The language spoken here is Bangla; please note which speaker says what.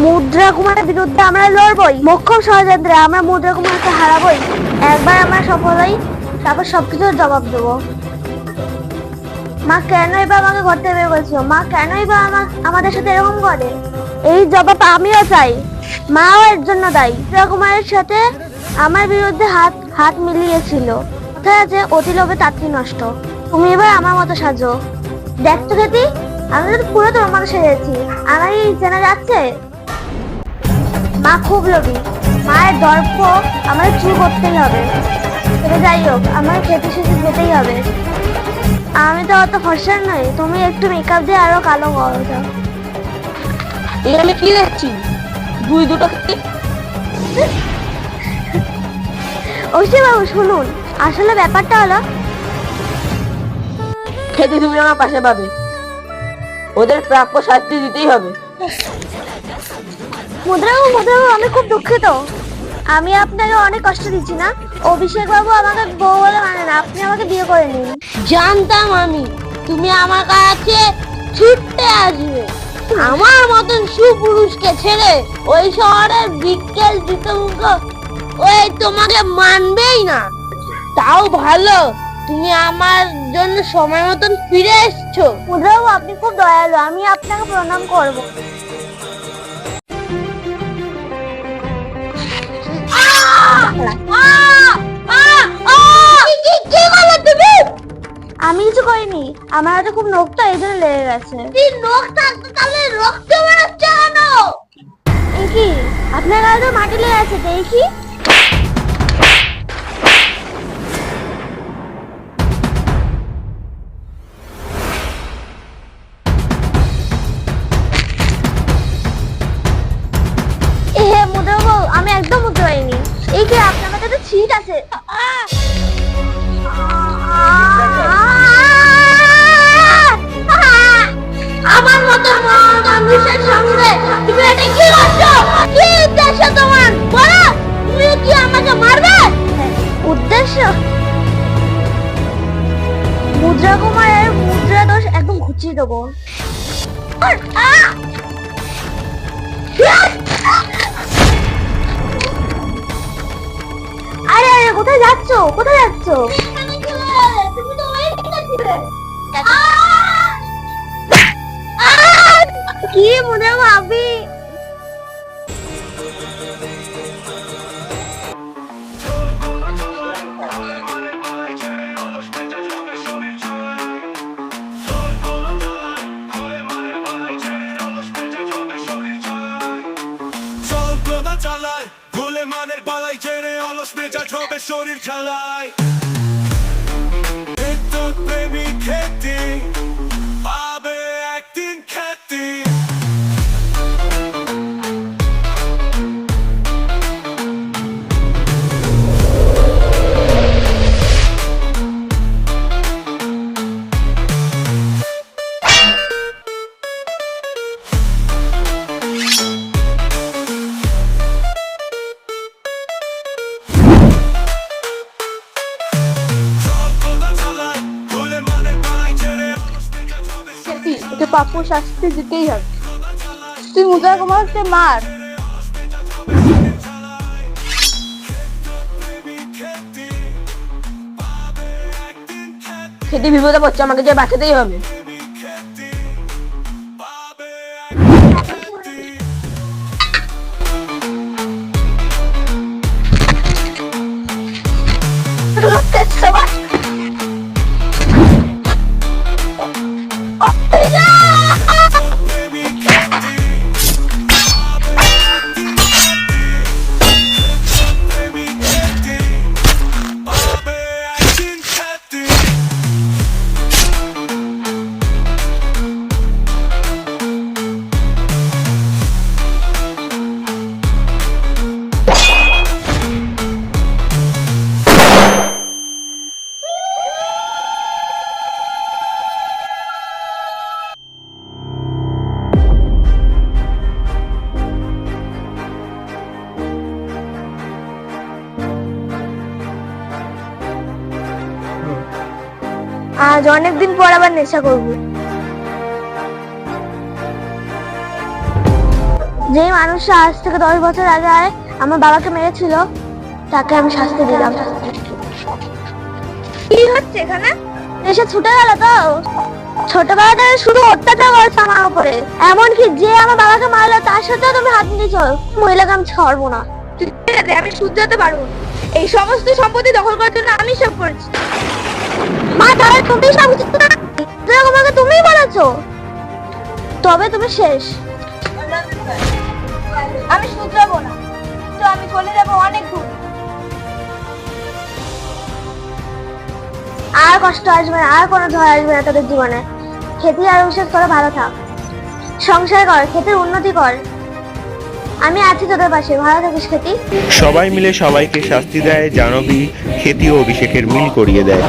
Speaker 1: মুদ্রা কুমারের বিরুদ্ধে আমরা লড়বই। মোক্ষম ষড়যন্ত্রে আমরা মুদ্রা কুমারকে হারাবই। একবার আমরা সফল হই, তারপর সবকিছুর জবাব দেবো। মা কেনই বা আমাকে ঘর থেকে বের করেছ মা কেনই বা আমা- আমাদের সাথে এরকম করে? এই জবাব আমিও চাই। মাও এর জন্য দায়ী। মুদ্রা কুমারের সাথে আমার বিরুদ্ধে হাত হাত মিলিয়েছিল। কোথায় আছে অতি লোভে তাঁতি নষ্ট। তুমি এবার আমার মতো সাজো। দেখতো খেতি আমি তো পুরো তোমার মতো সেজেছি। আমার এই চেনা যাচ্ছে? মা খুব লোভী। মায়ের দর্প আমার চুর করতেই হবে। তবে যাই হোক আমার খেতে শেষে যেতেই হবে। আমি তো অত ফর্সার নই তুমি একটু মেকআপ দিয়ে আরও কালো করো যাও।
Speaker 2: এই আমি কি দেখছি? দুই দুটো খেতে?
Speaker 1: ঐশী বাবু শুনুন। আসলে ব্যাপারটা হলো
Speaker 2: খেতে তুমি আমার পাশে পাবে। ওদের প্রাপ্য শাস্তি দিতেই হবে।
Speaker 1: মুদ্রাবাবু মুদ্রাবাবু আমি খুব দুঃখিত। আমি আপনাকে অনেক কষ্ট দিচ্ছি না। অভিষেক বাবু আমাকে বউ বলে মানে না, আপনি আমাকে বিয়ে করে নিন।
Speaker 2: জানতাম আমি, তুমি আমার কাছে ছুটতে আসবে। আমার মতন সুপুরুষকে ছেড়ে ওই শহরের বিকেল জিতমুখ ওই তোমাকে মানবেই না। তাও ভালো তুমি আমার জন্য সময় মতন ফিরে এসছো।
Speaker 1: মুদ্রাবাবু আপনি খুব দয়ালু আমি আপনাকে প্রণাম করব। আমি কিছু করিনি আমার হাতে খুব নখ তো এই জন্য লেগে গেছে।
Speaker 2: নখ তাহলে রক্ত বেরোচ্ছে কেন?
Speaker 1: কি আপনার গায়ে তো মাটি লেগে আছে দেখি। ছিট আছে।
Speaker 2: আমার মতো মানুষের সঙ্গে তুমি এটা কি করছ? কি উদ্দেশ্য তোমার? বলো তুমি কি আমাকে মারবে?
Speaker 1: উদ্দেশ্য? মুদ্রা কুমারের মুদ্রা দোষ একদম ঘুচিয়ে দেবো। কোথায় যাচ্ছ? কোথায় যাচ্ছ? কি মনে ভাবি?
Speaker 3: চালায় ভুলে মানের পালাই ছেড়ে অলস মেজাজ হবে শরীর খেলায়। বিদ্যুৎ প্রেমী খেতে
Speaker 2: ওকে প্রাপ্য শাস্তি দিতেই হবে। তুই মুদ্রা কুমারকে মার। সেটি বিপদে পড়ছে, আমাকে যে বাঁচাতেই হবে।
Speaker 1: আজ অনেকদিন পর আবার নেশা করব। যে মানুষটা আজ থেকে দশ বছর আগে আমার বাবাকে মেরেছিল, তাকে আমি শাস্তি দিলাম। কি হচ্ছে এখানে? এসে ছুটে গেল তো? ছোটবেলা থেকে শুধু অত্যাচার করেছে আমার উপরে। এমনকি যে আমার বাবাকে মারলো, তার সাথেও তুমি হাত নিয়েছ মহিলাকে আমি ছাড়বো না। আমি শুধরাতে পারব। এই সমস্ত সম্পত্তি দখল করার জন্য আমি সব করেছি। মা তাহলে তুমি তুমিই বলেছ। তবে তুমি শেষ। আমি না তো আমি চলে যাব অনেক দূর। আর কষ্ট আসবে না, আর কোনো ঝড় আসবে না তাদের জীবনে। খেতে আর বিশেষ করে, ভালো থাক। সংসার কর, খেতে উন্নতি কর। আমি আছি তোদের পাশে, ভালো থাকিস খেতি
Speaker 4: সবাই মিলে সবাইকে শাস্তি দেয় জানবী খেতি ও অভিষেকের মিল করিয়ে দেয়।